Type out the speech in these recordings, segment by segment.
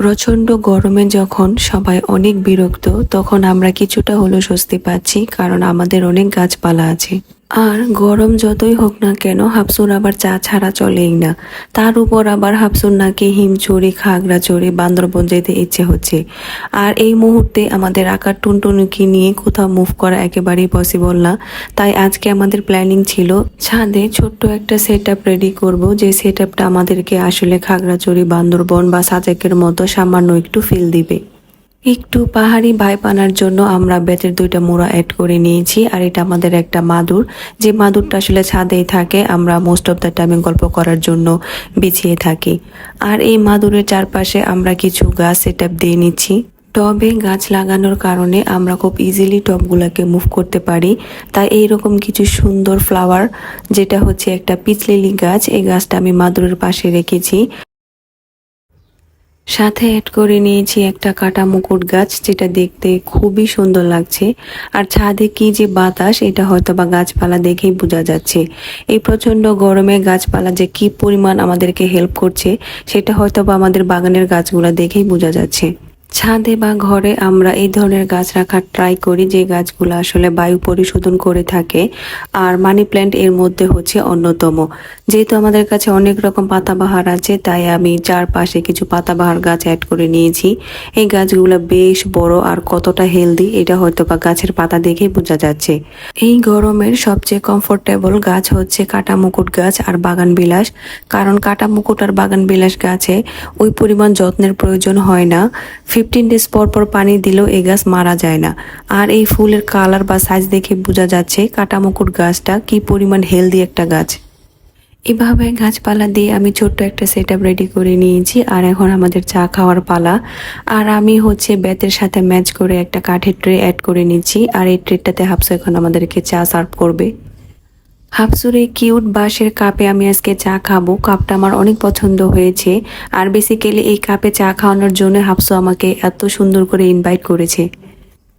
প্রচণ্ড গরমে যখন সবাই অনেক বিরক্ত, তখন আমরা কিছুটা হলেও স্বস্তি পাচ্ছি, কারণ আমাদের অনেক গাছপালা আছে। আর গরম যতই হোক না কেন হাফসুর আবার চা ছাড়া চলেই না। তার উপর আবার হাফসুর নাকি হিমচুরি খাগড়াচড়ি বান্দরবন যেতে ইচ্ছে হচ্ছে। আর এই মুহূর্তে আমাদের আকার টুনটুনুকি নিয়ে কোথাও মুভ করা একেবারেই পসিবল না। তাই আজকে আমাদের প্ল্যানিং ছিল ছাদে ছোট্ট একটা সেট আপ রেডি করব। যে সেট আপটা আমাদেরকে আসলে খাগড়াচড়ি বান্দরবন বা সাজেকের মতো সামান্য একটু ফিল দিবে। একটু পাহাড়ি ভাইব আনার জন্য আমরা বেতের দুইটা মোড়া অ্যাড করে নিয়েছি, আর এটা আমাদের একটা মাদুর। যে মাদুরটা আসলে ছাদেই থাকে, আমরা মোস্ট অফ দ্য টাইমে গল্প করার জন্য বিছিয়ে থাকি। আর এই মাদুরের চারপাশে আমরা কিছু গাছ সেট দিয়ে নিচ্ছি। টবে গাছ লাগানোর কারণে আমরা খুব ইজিলি টবগুলোকে মুভ করতে পারি। তাই এইরকম কিছু সুন্দর ফ্লাওয়ার যেটা হচ্ছে একটা পিচলিলি গাছ, এই গাছটা আমি মাদুরের পাশে রেখেছি। সাথে অ্যাড করে নিয়েছি একটা কাটা মুকুট গাছ, যেটা দেখতে খুবই সুন্দর লাগছে। আর ছাদে কি যে বাতাস, এটা হয়তো বা গাছপালা দেখেই বোঝা যাচ্ছে। এই প্রচণ্ড গরমে গাছপালা যে কি পরিমাণ আমাদেরকে হেল্প করছে, সেটা হয়তো বা আমাদের বাগানের গাছগুলো দেখেই বোঝা যাচ্ছে। ছাদে বা ঘরে আমরা এই ধরনের গাছ রাখার ট্রাই করি, যে গাছগুলো আসলে বায়ু পরিশোধন করে থাকে আর মানি প্ল্যান্ট এর মধ্যে হচ্ছে অন্যতম। যেহেতু আমাদের কাছে অনেক রকম পাতাবাহার আছে, তাই আমি চারপাশে কিছু পাতাবাহার গাছ অ্যাড করে নিয়েছি। এই গাছগুলো বেশ বড় আর কতটা হেলদি এটা হয়তো বা গাছের পাতা দেখে বোঝা যাচ্ছে। এই গরমের সবচেয়ে কমফোর্টেবল গাছ হচ্ছে কাটা মুকুট গাছ আর বাগান বিলাস। কারণ কাটা মুকুট আর বাগান বিলাস গাছে ওই পরিমাণ যত্নের প্রয়োজন হয় না। ফিফটিন ডেজ পর পর পানি দিলেও এই গাছ মারা যায় না। আর এই ফুলের কালার বা সাইজ দেখে বোঝা যাচ্ছে কাটা মুকুট গাছটা কি পরিমাণ হেলদি একটা গাছ। এভাবে গাছপালা দিয়ে আমি ছোট্ট একটা সেট রেডি করে নিয়েছি আর এখন আমাদের চা খাওয়ার পালা। আর আমি হচ্ছে বেতের সাথে ম্যাচ করে একটা কাঠের ট্রে অ্যাড করে নিচ্ছি আর এই ট্রেটাতে হাফসো এখন আমাদেরকে চা সার্ভ করবে। হাফসুর এই কিউট বাঁশের কাপে আমি আজকে চা খাব। কাপটা আমার অনেক পছন্দ হয়েছে। আর বেসিক্যালি এই কাপে চা খাওয়ানোর জন্য হাফসু আমাকে এত সুন্দর করে ইনভাইট করেছে।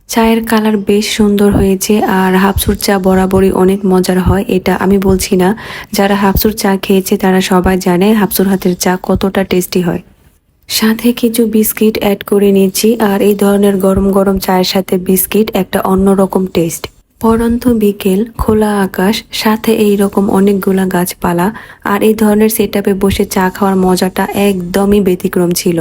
চায়ের কালার বেশ সুন্দর হয়েছে আর হাফসুর চা বরাবরই অনেক মজার হয়, এটা আমি বলছি না। যারা হাফসুর চা খেয়েছে তারা সবাই জানে হাফসুর হাতের চা কতটা টেস্টি হয়। সাথে কিছু বিস্কিট অ্যাড করে নিয়েছি আর এই ধরনের গরম গরম চায়ের সাথে বিস্কিট একটা অন্যরকম টেস্ট পরন্ত বিকেল, খোলা আকাশ, সাথে এই রকম অনেকগুলা গাছপালা আর এই ধরনের সেটআপে বসে চা খাওয়ার মজাটা একদমই ব্যতিক্রম ছিল।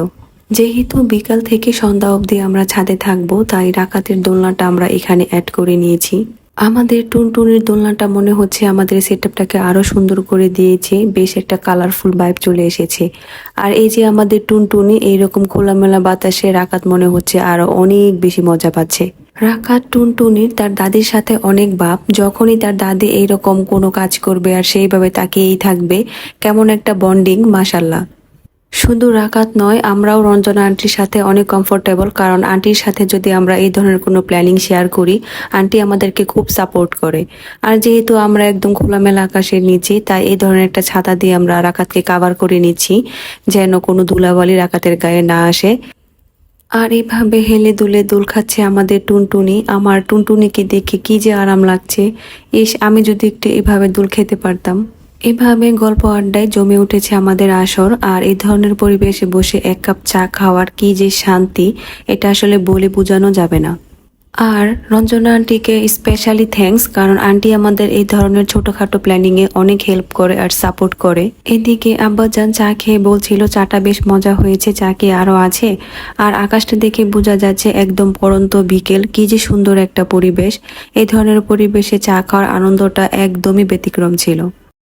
যেহেতু বিকাল থেকে সন্ধ্যা অবধি আমরা ছাদে থাকব, তাই রাকাতের দোলনাটা আমরা এখানে অ্যাড করে নিয়েছি। আমাদের টুনটুনির দোলনাটা মনে হচ্ছে আমাদের সেটআপটাকে আরও সুন্দর করে দিয়েছে, বেশ একটা কালারফুল ভাইব চলে এসেছে। আর এই যে আমাদের টুনটুনি, এইরকম খোলামেলা বাতাসে রাকাত মনে হচ্ছে আরও অনেক বেশি মজা পাচ্ছে। রাকাত টুনটুনির তার দাদির সাথে অনেক বাপ, যখনই তার দাদি এইরকম কোনো কাজ করবে আর সেইভাবে তাকিয়েই থাকবে, কেমন একটা বন্ডিং মাসাল্লাহ শুধু রাকাত নয়, আমরাও রঞ্জনা আন্টির সাথে অনেক কমফোর্টেবল কারণ আন্টির সাথে যদি আমরা এই ধরনের কোনো প্ল্যানিং শেয়ার করি, আন্টি আমাদেরকে খুব সাপোর্ট করে। আর যেহেতু আমরা একদম খোলামেলা আকাশের নিচে, তাই এই ধরনের একটা ছাতা দিয়ে আমরা রাকাতকে কাভার করে নিচ্ছি, যেন কোনো ধুলাবালি রাকাতের গায়ে না আসে। আর এইভাবে হেলে দুলে দুল খাচ্ছে আমাদের টুনটুনি। আমার টুনটুনিকে দেখে কি যে আরাম লাগছে। ইস, আমি যদি একটু এভাবে দুল খেতে পারতাম। এভাবে গল্প আড্ডায় জমে উঠেছে আমাদের আসর, আর এই ধরনের পরিবেশে বসে এক কাপ চা খাওয়ার কি যে শান্তি, এটা আসলে বলে বোঝানো যাবে না। আর রঞ্জনা আন্টিকে স্পেশালি থ্যাঙ্কস কারণ আন্টি আমাদের এই ধরনের ছোটখাটো প্ল্যানিং এ অনেক হেল্প করে আর সাপোর্ট করে। এদিকে আব্বাজান চা খেয়ে বলছিল, চাটা বেশ মজা হয়েছে, চা কি আরও আছে? আর আকাশটা দেখে বোঝা যাচ্ছে একদম পরন্ত বিকেল, কি যে সুন্দর একটা পরিবেশ। এই ধরনের পরিবেশে চা খাওয়ার আনন্দটা একদমই ব্যতিক্রম ছিল।